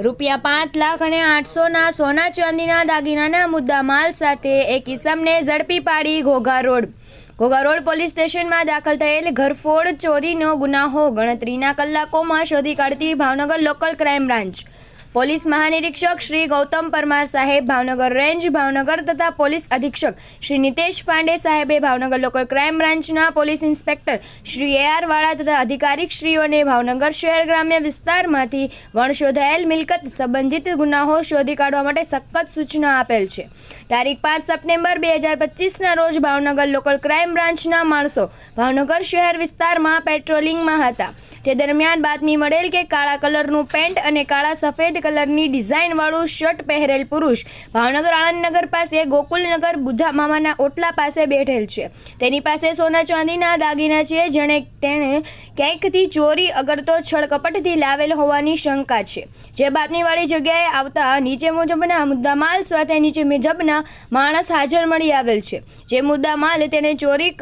રૂપિયા પાંચ લાખ અને આઠસોના સોના ચાંદીના દાગીનાના મુદ્દા માલ સાથે એક ઇસમને ઝડપી પાડી Ghogha road. Ghogha road police સ્ટેશનમાં દાખલ થયેલ ઘરફોડ ચોરીનો ગુનાહો ગણતરીના કલાકોમાં શોધી કાઢતી Bhavnagar local crime branch. Police મહાનિરીક્ષક Shri Gautam Parmar સાહેબ, ભાવનગર રેન્જ, ભાવનગર તથા પોલીસ અધિક્ષક શ્રી નિતેશ પાંડે સાહેબે ભાવનગર લોકલ ક્રાઇમ બ્રાન્ચના police inspector Shri A R Vala તથા અધિકારીશ્રીઓને ભાવનગર શહેર ગ્રામ્ય વિસ્તારમાંથી વણશોધાયેલ મિલકત સંબંધિત ગુનાહો શોધી કાઢવા માટે સખત સૂચના આપેલ છે. તારીખ પાંચ સપ્ટેમ્બર બે હજાર પચીસના રોજ ભાવનગર લોકલ ક્રાઇમ બ્રાન્ચના માણસો ભાવનગર શહેર વિસ્તારમાં પેટ્રોલિંગમાં હતા. તે દરમિયાન બાતમી મળેલ કે કાળા કલરનું પેન્ટ અને કાળા સફેદ કલરની ડિઝાઇનવાળું શર્ટ પહેરેલ પુરુષ. ભાવનગર આણંદનગર પાસે ગોકુલનગર બુદ્ધા મામાના ઓટલા પાસે બેઠેલ છે. તેની પાસે સોના ચાંદીના દાગીના છે, જેણે તેણે ક્યાંકથી ચોરી અગર તો છળકપટથી લાવેલ હોવાની શંકા છે. જે બાતમીવાળી જગ્યાએ આવતા નીચે મુજબના મુદ્દામાલ સાથે નીચે મુજબના માણસ હાજર મળી આવેલ છે. જે મુદ્દામાલ તેને ચોરી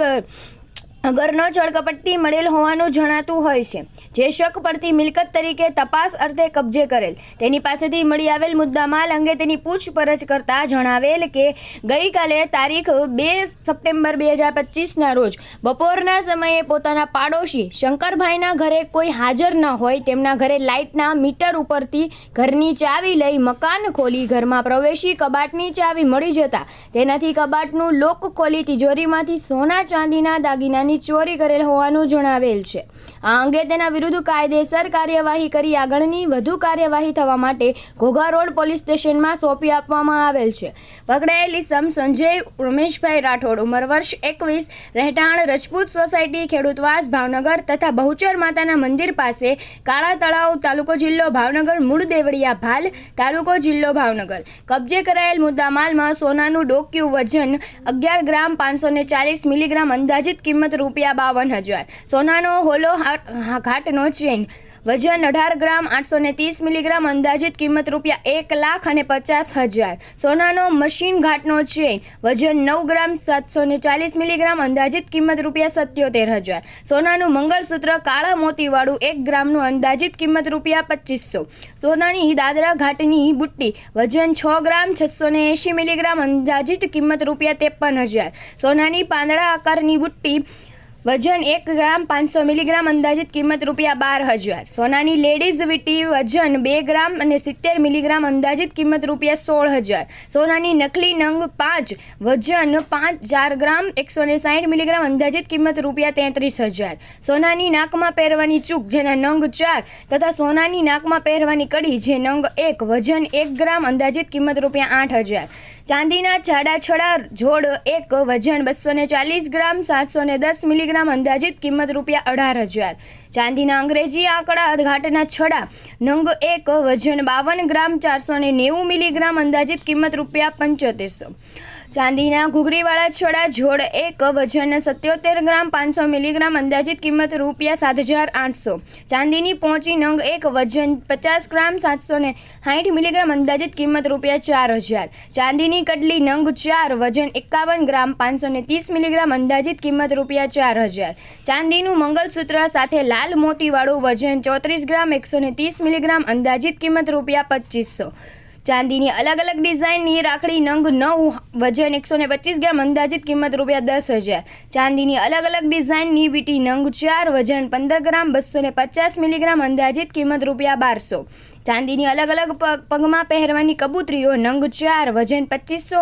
અગરનો છળકપટ્ટી મળેલ હોવાનું જણાતું હોય છે. જે શક પડતી મિલકત તરીકે તપાસ અર્થે કબજે કરેલ. તેની પાસેથી મળી આવેલ મુદ્દામાલ અંગે તેની પૂછપરછ કરતા જણાવેલ કે, ગઈકાલે તારીખ બે સપ્ટેમ્બર બે હજાર પચીસના રોજ બપોરના સમયે પોતાના પાડોશી શંકરભાઈના ઘરે કોઈ હાજર ન હોય તેમના ઘરે લાઇટના મીટર ઉપરથી ઘરની ચાવી લઈ મકાન ખોલી ઘરમાં પ્રવેશી કબાટની ચાવી મળી જતા. તેનાથી કબાટનું લોક ખોલી તિજોરીમાંથી સોના ચાંદીના દાગીનાની ચોરી કરેલ હોવાનું જણાવેલ છે. આ અંગે તેના વિરુદ્ધ કાયદેસર કાર્યવાહી કરી આગળની વધુ કાર્યવાહી થવા માટે ઘોઘા રોડ પોલીસ સ્ટેશનમાં સોંપી આપવામાં આવેલ છે. પકડાયેલ ઇસમ સંજય રમેશભાઈ રાઠોડ, ઉંમર વર્ષ એકવીસ, રહેઠાણ રજપૂત સોસાયટી, ખેડૂતવાસ, ભાવનગર તથા બહુચર માતાના મંદિર પાસે કાળા તળાવ, તાલુકો જિલ્લો ભાવનગર, મૂળ દેવળિયા ભાલ, તાલુકો જિલ્લો ભાવનગર. કબજે કરાયેલ મુદ્દામાલમાં સોનાનું ડોક્યુ વજન અગિયાર ગ્રામ પાંચસો ને ચાલીસ મિલીગ્રામ અંદાજિત કિંમત રૂપિયા બાવન હજાર. સોનાનો હોલો ઘાટનો ચેન. વજન અઢાર ગ્રામ આઠસો ને ત્રીસ મિલીગ્રામ, અંદાજિત કિંમત રૂપિયા એક લાખ અને પચાસ હજાર. સોનાનો મશીન ઘાટનો ચેન. વજન નવ ગ્રામ સાતસો ને ચાલીસ મિલીગ્રામ, અંદાજિત કિંમત રૂપિયા સત્યોતેર હજાર. સોનાનું મંગળસૂત્ર કાળા મોતીવાળું એક ગ્રામનું, અંદાજિત કિંમત રૂપિયા પચીસો. સોનાની દાદરા ઘાટની બુટ્ટી. વજન છ ગ્રામ છસો ને એંશી મિલીગ્રામ, અંદાજિત કિંમત રૂપિયા ત્રેપન હજાર. સોનાની પાંદડા આકારની બુટ્ટી. વજન એક ગ્રામ પાંચસો મિલીગ્રામ, અંદાજિત કિંમત રૂપિયા બાર હજાર. સોનાની લેડીઝ વીટી વજન બે ગ્રામ અને સિત્તેર મિલીગ્રામ, અંદાજિત કિંમત રૂપિયા સોળ હજાર. સોનાની નકલી નંગ પાંચ, વજન પાંચ, ચાર ગ્રામ, એકસો ને સાઠ મિલીગ્રામ, અંદાજિત કિંમત રૂપિયા તેત્રીસ હજાર. સોનાની નાકમાં પહેરવાની ચૂક, જેના નંગ ચાર, તથા સોનાની નાકમાં પહેરવાની કડી, જે નંગ એક, વજન એક ગ્રામ, અંદાજિત કિંમત રૂપિયા આઠ હજાર. ચાંદીના છાડા છડા જોડ એક, વજન બસો ચાલીસ ગ્રામ, સાતસો દસ મિલીગ્રામ અંદાજિત કિંમત રૂપિયા અઢાર હજાર. ચાંદીના અંગ્રેજી આંકડા ઘાટના છડા. નંગ એક, વજન બાવન ગ્રામ ચારસો નેવું મિલીગ્રામ અંદાજિત કિંમત રૂપિયા પંચોતેરસો. ચાંદીના ઘૂઘરીવાળા છડા જોડ એક વજન સત્યોતેર ગ્રામ પાંચસો મિલીગ્રામ અંદાજિત કિંમત રૂપિયા સાત હજાર આઠસો. ચાંદીની પહોંચી નંગ એક વજન પચાસ ગ્રામ સાતસો ને સાઠ મિલીગ્રામ અંદાજિત કિંમત રૂપિયા ચાર હજાર. ચાંદીની કડલી નંગ ચાર વજન એકાવન ગ્રામ પાંચસો ને ત્રીસ મિલીગ્રામ અંદાજિત કિંમત રૂપિયા ચાર હજાર. ચાંદીનું મંગલસૂત્ર સાથે લાલ મોતીવાળું વજન ચોત્રીસ ગ્રામ એકસો ને ત્રીસ મિલીગ્રામ અંદાજિત કિંમત રૂપિયા પચીસો. ચાંદીની અલગ અલગ ડિઝાઇનની રાખડી નંગ નવ, વજન એકસો ને પચીસ ગ્રામ, અંદાજિત કિંમત રૂપિયા દસ હજાર. ચાંદીની અલગ અલગ ડિઝાઇનની વીટી નંગ ચાર, વજન પંદર ગ્રામ, બસો પચાસ મિલીગ્રામ, અંદાજિત કિંમત રૂપિયા બારસો. ચાંદીની અલગ અલગ પગ પગમાં પહેરવાની કબૂતરીઓ નંગ ચાર, વજન પચીસો,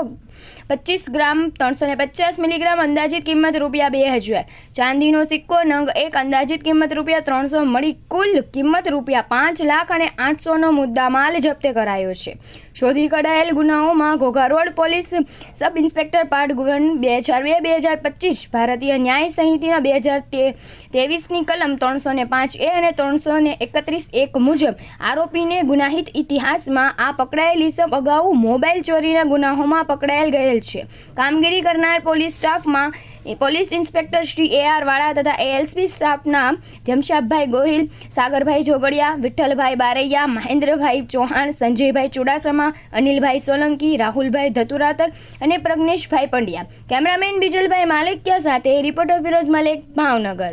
પચીસ ગ્રામ, ત્રણસો ને પચાસ મિલીગ્રામ, અંદાજિત કિંમત રૂપિયા બે હજાર. ચાંદીનો સિક્કો નંગ એક, અંદાજિત કિંમત રૂપિયા ત્રણસો મળી કુલ કિંમત રૂપિયા પાંચ લાખ અને આઠસોનો મુદ્દામાલ જપ્ત કરાયો છે. શોધી કઢાયેલ ગુનાઓમાં Ghogha road police sub inspector part ગુવન બે હજાર બે બે હજાર પચીસ, ભારતીય ન્યાય સંહિતાના બે હજાર ત્રેવીસની કલમ ત્રણસો ને પાંચ એ અને ત્રણસો ને એકત્રીસ એક મુજબ આરોપીને ગુનાહિત ઇતિહાસમાં આ પકડાયેલી સબ અગાઉ મોબાઈલ ચોરીના ગુનાહોમાં પકડાયેલ ગયેલ છે. કામગીરી કરનાર police સ્ટાફમાં police inspector Shri A R Vala તથા એએલસી સ્ટાફના ધમશાબભાઈ ગોહિલ, સાગરભાઈ જોગડિયા વિઠ્ઠલભાઈ બારૈયા, મહેન્દ્રભાઈ ચૌહાણ, સંજયભાઈ ચુડાસમા, અનિલભાઈ સોલંકી, રાહુલભાઈ ધતુરાતર અને પ્રજ્ઞેશભાઈ પંડ્યા. કેમેરામેન બિજલભાઈ માલિકિયા સાથે રિપોર્ટર ફિરોઝ મલેક, ભાવનગર.